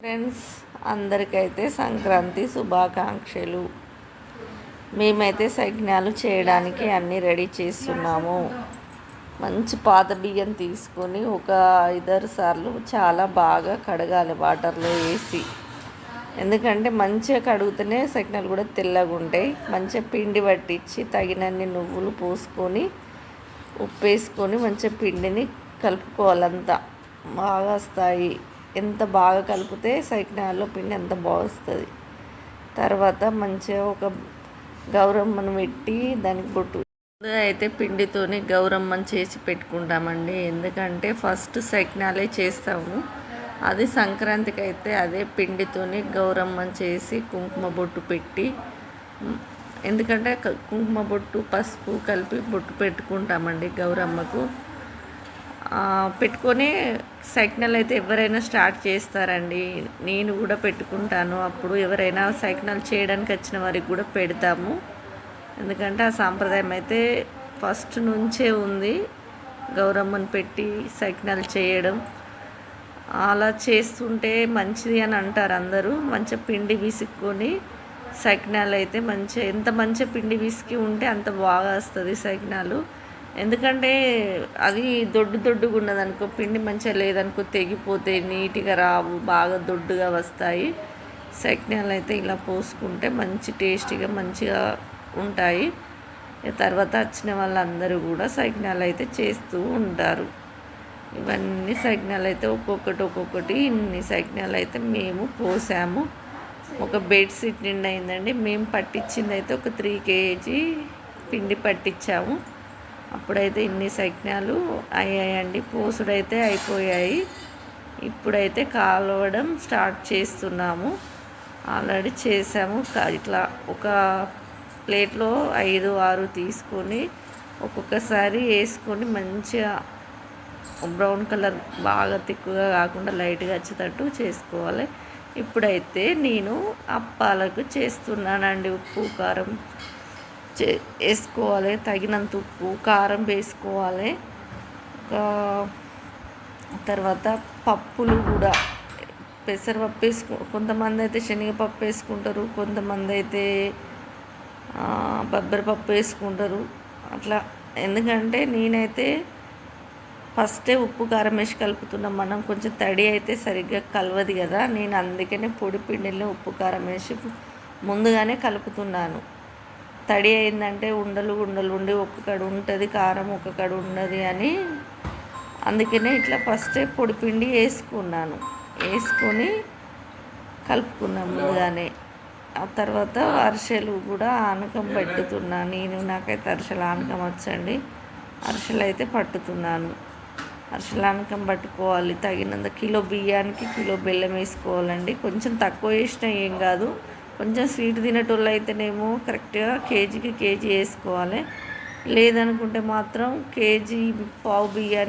Friends అందరికైతే Sankranti శుభాకాంక్షలు. మేమైతే సజ్ఞాలు చేయడానికి అన్నీ రెడీ చేస్తున్నాము. మంచి పాత బియ్యం తీసుకొని ఒక ఐదారు సార్లు చాలా బాగా కడగాలి వాటర్లో వేసి. ఎందుకంటే మంచిగా కడుగుతూనే సజ్ఞాలు కూడా తెల్లగా ఉంటాయి. మంచిగా పిండి పట్టించి తగినన్ని నువ్వులు పోసుకొని ఉప్పు వేసుకొని మంచిగా పిండిని కలుపుకోవాలంతా. బాగా వస్తాయి. ఎంత బాగా కలిపితే సైకినాల్లో పిండి ఎంత బాగా వస్తుంది తర్వాత మంచిగా ఒక గౌరమ్మను పెట్టి దానికి బొట్టు. ముందుగా అయితే పిండితోని గౌరమ్మను చేసి పెట్టుకుంటామండి. ఎందుకంటే ఫస్ట్ సైకినాలే చేస్తాము. అది సంక్రాంతికి అయితే అదే పిండితోని గౌరమ్మను చేసి కుంకుమ బొట్టు పెట్టి ఎందుకంటే కుంకుమ బొట్టు పసుపు కలిపి బొట్టు పెట్టుకుంటామండి గౌరమ్మకు. పెట్టుకొని సైకిల్ అయితే ఎవరైనా స్టార్ట్ చేస్తారండి. నేను కూడా పెట్టుకుంటాను. అప్పుడు ఎవరైనా సైకిల్ చేయడానికి వచ్చిన వారికి కూడా పెడతాము. ఎందుకంటే ఆ సాంప్రదాయం అయితే ఫస్ట్ నుంచే ఉంది. గౌరమ్మను పెట్టి సైకిల్ చేయడం. అలా చేస్తుంటే మంచిది అని అంటారు అందరూ. మంచిగా పిండి విసుక్కొని సైకినాలు అయితే మంచిగా ఎంత మంచిగా పిండి విసికి ఉంటే అంత బాగా వస్తుంది సైకినాలు. ఎందుకంటే అది దొడ్డు దొడ్డుగా ఉన్నదనుకో పిండి మంచిగా లేదనుకో తెగిపోతే నీట్గా రావు బాగా దొడ్డుగా వస్తాయి. సైకినాలు అయితే ఇలా పోసుకుంటే మంచి టేస్టీగా మంచిగా ఉంటాయి. తర్వాత వచ్చిన వాళ్ళందరూ కూడా సైకినాలు అయితే చేస్తూ ఉంటారు. ఇవన్నీ సైకినాలు అయితే ఒక్కొక్కటి ఒక్కొక్కటి ఇన్ని సైకినాలు అయితే మేము పోసాము. ఒక బెడ్షీట్ నిండా అయిందండి మేము పట్టించింది అయితే ఒక త్రీ కేజీ పిండి పట్టించాము. అప్పుడైతే ఇన్ని సైకినాలు అయ్యాయండి. పోసుడైతే అయిపోయాయి. ఇప్పుడైతే కాలవడం స్టార్ట్ చేస్తున్నాము. ఆల్రెడీ చేసాము. ఇట్లా ఒక ప్లేట్లో ఐదు ఆరు తీసుకొని ఒక్కొక్కసారి వేసుకొని మంచిగా బ్రౌన్ కలర్ బాగా తిక్కుగా కాకుండా లైట్గా వచ్చేటట్టు చేసుకోవాలి. ఇప్పుడైతే నేను అప్పాలకు చేస్తున్నానండి ఉప్పు కారం. వేసుకోవాలి తగినంత ఉప్పు కారం వేసుకోవాలి. తర్వాత పప్పులు కూడా పెసరపప్పు వేసుకు కొంతమంది అయితే శనగపప్పు వేసుకుంటారు కొంతమంది అయితే బొబ్బరిపప్పు వేసుకుంటారు. అట్లా ఎందుకంటే నేనైతే ఫస్టే ఉప్పు కారం వేసి కలుపుతున్నాం. మనం కొంచెం తడి అయితే సరిగ్గా కలవదు కదా. నేను అందుకనే పొడి పిండిలో ఉప్పు కారం వేసి ముందుగానే కలుపుతున్నాను. తడి అయిందంటే ఉండలు ఉండలు ఉండి ఒక్కకడ ఉంటుంది కారం ఒక్కకడ ఉండదు అని. అందుకనే ఇట్లా ఫస్టే పొడి పిండి వేసుకున్నాను. వేసుకొని కలుపుకున్నాం ముందుగానే. ఆ తర్వాత అరిసెలు కూడా ఆనకం పట్టుతున్నాను నేను నాకైతే అరిసెలు ఆనకం వచ్చండి. అరిసెలు అయితే పట్టుతున్నాను. అరిసెలానకం పట్టుకోవాలి. తగినంత కిలో బియ్యానికి కిలో బెల్లం వేసుకోవాలండి. కొంచెం తక్కువ వేసినా ఏం కాదు. కొంచెం స్వీట్ తినేటోళ్ళు అయితేనేమో కరెక్ట్గా కేజీకి కేజీ వేసుకోవాలి. లేదనుకుంటే మాత్రం కేజీ పావు బియ్యానికి